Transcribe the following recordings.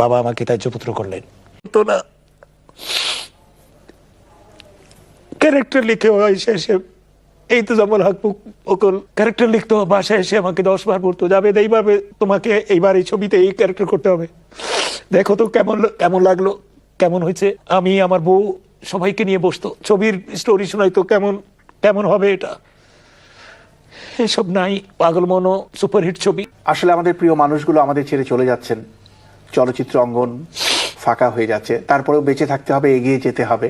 বাবা আমাকে ত্যায্য পুত্র করলেন। তো না ক্যারেক্টার লিখে এসে এসে এই তো যেমন হক ওকল ক্যারেক্টার লিখতো বাসায় এসে আমাকে দশ বার পড়তো যাবে, এইভাবে তোমাকে এইবার এই ছবিতে এই ক্যারেক্টার করতে হবে। দেখো তো কেমন কেমন লাগল, কেমন হয়েছে? আমি, আমার বউ সবাইকে নিয়ে বসতো, ছবির স্টোরি শোনাইতো কেমন কেমন হবে এটা? এসব নাই পাগল মনো সুপারহিট ছবি। আসলে আমাদের প্রিয় মানুষগুলো আমাদের ছেড়ে চলে যাচ্ছেন। চলচ্চিত্র অঙ্গন ফাঁকা হয়ে যাচ্ছে। তারপরেও বেঁচে থাকতে হবে, এগিয়ে যেতে হবে।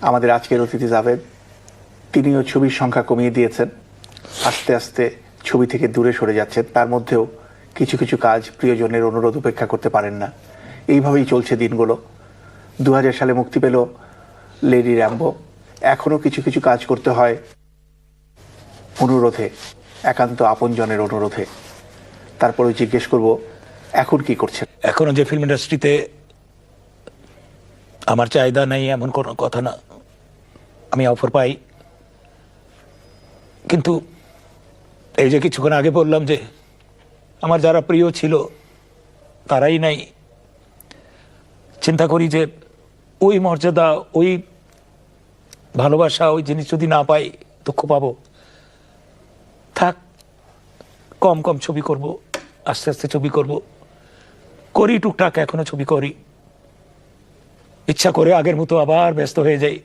আমাদের আজকের অতিথি জাভেদ তিনিও ছবির সংখ্যা কমিয়ে দিয়েছেন। আস্তে আস্তে ছবি থেকে দূরে সরে যাচ্ছেন। তার মধ্যেও কিছু কিছু কাজ প্রিয়জনের অনুরোধ উপেক্ষা করতে পারেন না। এইভাবেই চলছে দিনগুলো। দু হাজার সালে মুক্তি পেল লেডি র্যাম্বো। এখনও কিছু কিছু কাজ করতে হয় অনুরোধে, একান্ত আপনজনের অনুরোধে। তারপরে জিজ্ঞেস করব এখন কি করছেন? এখনও যে ফিল্ম ইন্ডাস্ট্রিতে আমার চাহিদা নেই, এমন কোনো কথা না। আমি অফার পাই। কিন্তু এই যে কিছুক্ষণ আগে বললাম যে আমার যারা প্রিয় ছিল, তারাই নাই। চিন্তা করি যে ওই মর্যাদা, ওই ভালোবাসা, ওই জিনিস যদি না পাই, দুঃখ পাবো। থাক, কম কম ছবি করব, আস্তে আস্তে ছবি করব। করি টুকটাক এখনও ছবি করি। ইচ্ছা করে আগের মতো আবার ব্যস্ত হয়ে যাই।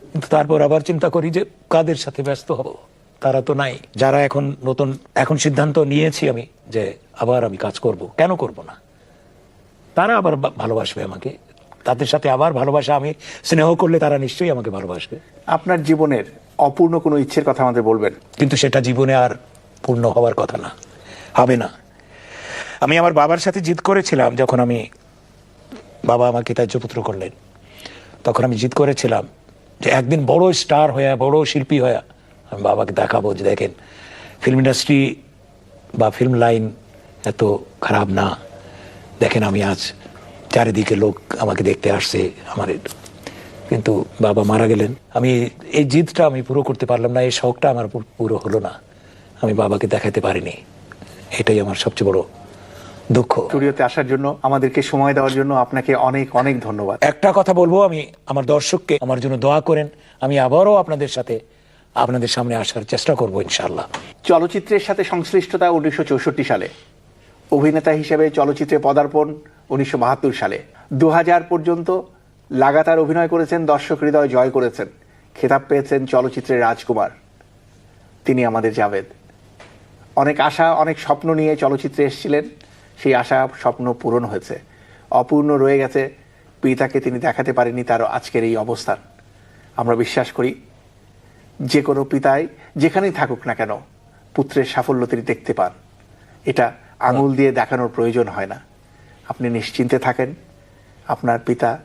কিন্তু তারপর আবার চিন্তা করি যে কাদের সাথে ব্যস্ত হব? তারা তো নাই। যারা এখন নতুন এখন সিদ্ধান্ত নিয়েছি আমি যে আবার আমি কাজ করব। কেন করব না? তারা আবার ভালোবাসবে আমাকে। তাদের সাথে আবার ভালোবাসা আমি স্নেহ করলে তারা নিশ্চয়ই আমাকে ভালোবাসবে। আপনার জীবনের অপূর্ণ কোনো ইচ্ছের কথা আমাদের বলবেন? কিন্তু সেটা জীবনে আর পূর্ণ হওয়ার কথা না। হবে না। আমি আমার বাবার সাথে জিদ করেছিলাম যখন আমি বাবা আমাকে ত্যায্যপুত্র করলেন। তখন আমি জিদ করেছিলাম যে একদিন বড় স্টার হয়ে, বড় শিল্পী হয়ে আমি বাবাকে দেখাবো যে দেখেন ফিল্ম ইন্ডাস্ট্রি বা ফিল্ম লাইন এত খারাপ না। দেখেন আমি আজ চারিদিকে লোক আমাকে দেখতে আসছে আমার। কিন্তু বাবা মারা গেলেন। আমি এই জিদটা আমি পুরো করতে পারলাম না, এই শখটা আমার পুরো হলো না। আমি বাবাকে দেখাতে পারিনি। এটাই আমার সবচেয়ে বড় দুঃখ। স্টুডিওতে আসার জন্য আমাদেরকে সময় দেওয়ার জন্য আপনাকে অনেক অনেক ধন্যবাদ। একটা কথা বলব আমি আমার দর্শককে আমার জন্য দোয়া করেন আমি আবারও আপনাদের সাথে আপনাদের সামনে আসার চেষ্টা করব ইনশাল্লাহ চলচ্চিত্রের সাথে সংশ্লিষ্টতা উনিশশো চৌষট্টি সালে। অভিনেতা হিসেবে চলচ্চিত্রে পদার্পণ উনিশশো বাহাত্তর সালে। দু হাজার পর্যন্ত লাগাতার অভিনয় করেছেন দর্শক হৃদয় জয় করেছেন খেতাব পেয়েছেন চলচ্চিত্রের রাজকুমার। তিনি আমাদের জাভেদ। অনেক আশা অনেক স্বপ্ন নিয়ে চলচ্চিত্রে এসেছিলেন। সেই আশা, স্বপ্ন পূরণ হয়েছে। অপূর্ণ রয়ে গেছে। পিতাকে তিনি দেখাতে পারেননি তার আজকের এই অবস্থান। আমরা বিশ্বাস করি, যে কোনো পিতাই যেখানেই থাকুক না কেন, পুত্রের সাফল্য তিনি দেখতে পান। এটা আঙুল দিয়ে দেখানোর প্রয়োজন হয় না। আপনি নিশ্চিন্তে থাকেন। আপনার পিতা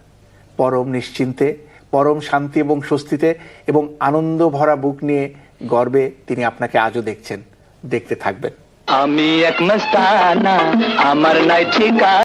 পরম নিশ্চিন্তে, পরম শান্তি এবং স্বস্তিতে এবং আনন্দ ভরা বুক নিয়ে গর্বে তিনি আপনাকে আজও দেখছেন, দেখতে থাকবেন। আমি এক মস্তানা আমার নাই ঠিকা